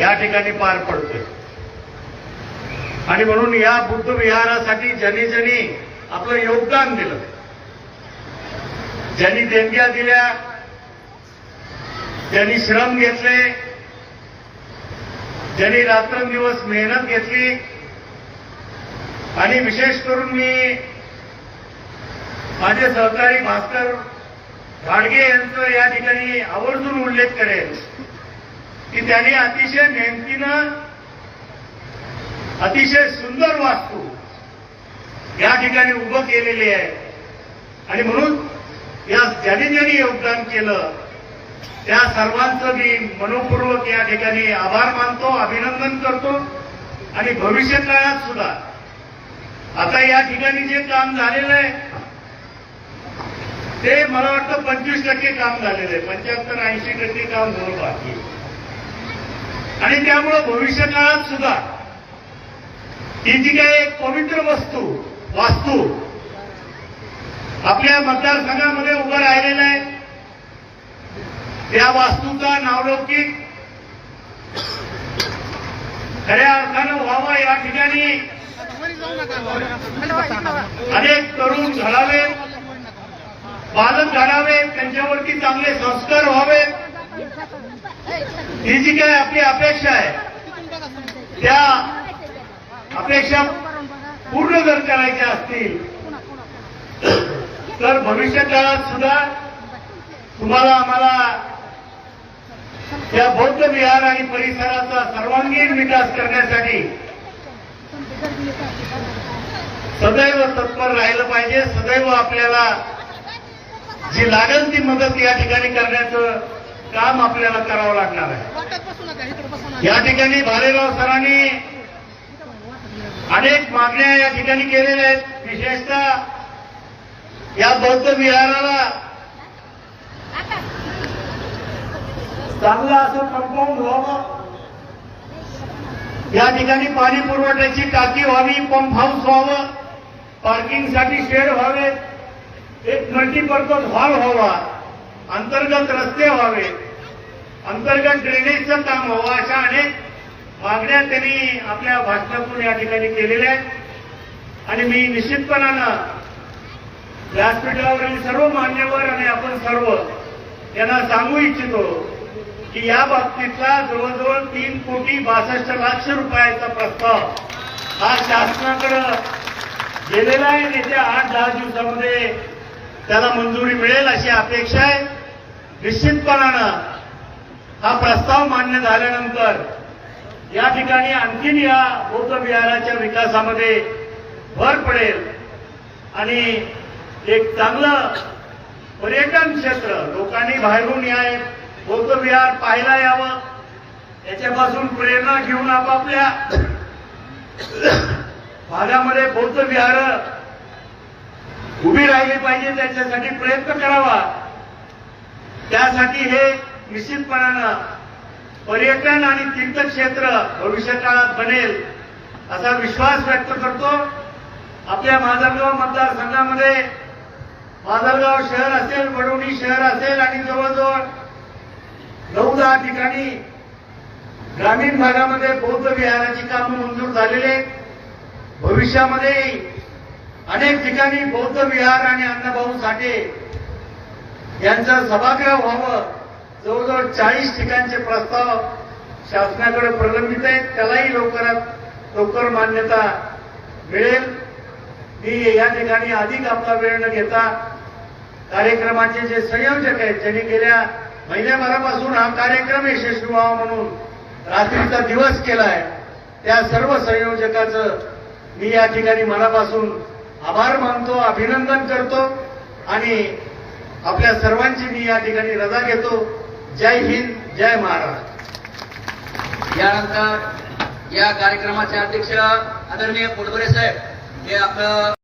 या ठिकाणी पार पडतोय. आणि म्हणून या बुद्ध विहारासाठी ज्यांनी ज्यांनी आपलं योगदान दिलं ज्यांनी देणग्या दिल्या ज्यांनी श्रम घेतले ज्यांनी रात्रंदिवस मेहनत घेतली आणि विशेष करून मी माझे सहकारी भास्कर घाडगे यांचं या ठिकाणी आवर्जून उल्लेख करेन. की त्यांनी अतिशय मेहनतीनं अतिशय सुंदर वास्तू या ठिकाणी उभं केलेली आहे. आणि म्हणून या ज्यांनी ज्यांनी योगदान केलं त्या सर्वांचं मी मनपूर्वक या ठिकाणी आभार मानतो अभिनंदन करतो. आणि भविष्य काळात सुद्धा आता या ठिकाणी जे काम झालेलं आहे ते मला वाटतं पंचवीस टक्के काम झालेलं आहे. पंच्याहत्तर ऐंशी टक्के काम होणं बाकी आहे. आणि त्यामुळं भविष्य काळात सुद्धा ही जी काही एक पवित्र वस्तू वास्तू आपल्या मतदारसंघामध्ये उभं राहिलेलं आहे त्या वास्तूचा नावलौकिक खऱ्या अर्थानं व्हावा या ठिकाणी अनेक तरुण घडावेत बालक घडावेत त्यांच्यावरती चांगले संस्कार व्हावे ही जी काही आपली अपेक्षा आहे त्या अपेक्षा पूर्ण जर करायच्या असतील तर भविष्य काळात सुद्धा तुम्हाला आम्हाला या बौद्ध विहार आणि परिसराचा सर्वांगीण विकास करण्यासाठी सदैव तत्पर राहिलं पाहिजे. सदैव आपल्याला जी लागेल ती मदत या ठिकाणी करण्याचं काम आपल्याला करावं लागणार आहे. या ठिकाणी भालेराव सरांनी अनेक मागण्या या ठिकाणी केलेल्या आहेत. विशेषतः या बौद्ध विहाराला चांगलं असं कंपाऊंड व्हावं. या ठिकाणी पाणी पुरवठ्याची टाकी व्हावी पंप हाऊस व्हावं पार्किंगसाठी शेड व्हावे एक मल्टीपर्पज हॉल व्हावा अंतर्गत रस्ते व्हावे अंतर्गत ड्रेनेजचं काम व्हावं अशा अनेक मागण्या त्यांनी आपल्या भाषणातून या ठिकाणी केलेल्या आहेत. आणि मी निश्चितपणानं व्यासपीठावरील सर्व मान्यवर आणि आपण सर्व यांना सांगू इच्छितो की या बाबतीतला जवळजवळ तीन कोटी बासष्ट लाख रुपयाचा प्रस्ताव हा शासनाकडे गेलेला आहे येत्या आठ दहा दिवसामध्ये त्याला मंजुरी मिळेल अशी अपेक्षा आहे. निश्चितपणानं हा प्रस्ताव मान्य झाल्यानंतर या ठिकाणी आणखीन या बौद्ध विहाराच्या विकासामध्ये भर पडेल. आणि एक चांगलं पर्यटन क्षेत्र लोकांनी बाहेरून या बौद्ध विहार पाहायला यावं याच्यापासून प्रेरणा घेऊन आपापल्या भागामध्ये बौद्ध विहार उभी राहिली पाहिजे त्याच्यासाठी प्रयत्न करावा. त्यासाठी हे निश्चितपणानं पर्यटन आणि तीर्थक्षेत्र भविष्य काळात बनेल असा विश्वास व्यक्त करतो. आपल्या माजलगाव मतदारसंघामध्ये माजलगाव शहर असेल वडोणी शहर असेल आणि जवळजवळ नऊ दहा ठिकाणी ग्रामीण भागामध्ये बौद्ध विहाराची कामं मंजूर झालेले भविष्यामध्ये अनेक ठिकाणी बौद्ध विहार आणि अण्णाभाऊ साठे यांचं सभागृह व्हावं जवळजवळ चाळीस ठिकाणचे प्रस्ताव शासनाकडे प्रलंबित आहेत. त्यालाही लवकरात लवकर मान्यता मिळेल. मी या ठिकाणी अधिक आपला वेळ न घेता कार्यक्रमाचे जे संयोजक आहेत ज्यांनी गेल्या महिन्याभरापासून हा कार्यक्रम यशस्वी व्हावा म्हणून रात्रीचा दिवस केलाय त्या सर्व संयोजकाचं मी या ठिकाणी मनापासून आभार मानतो अभिनंदन करतो आणि आपल्या सर्वांची मी या ठिकाणी रजा घेतो. जय हिंद जय महाराष्ट्र. यानंतर या कार्यक्रमाचे अध्यक्ष आदरणीय पोटभरे साहेब हे आपलं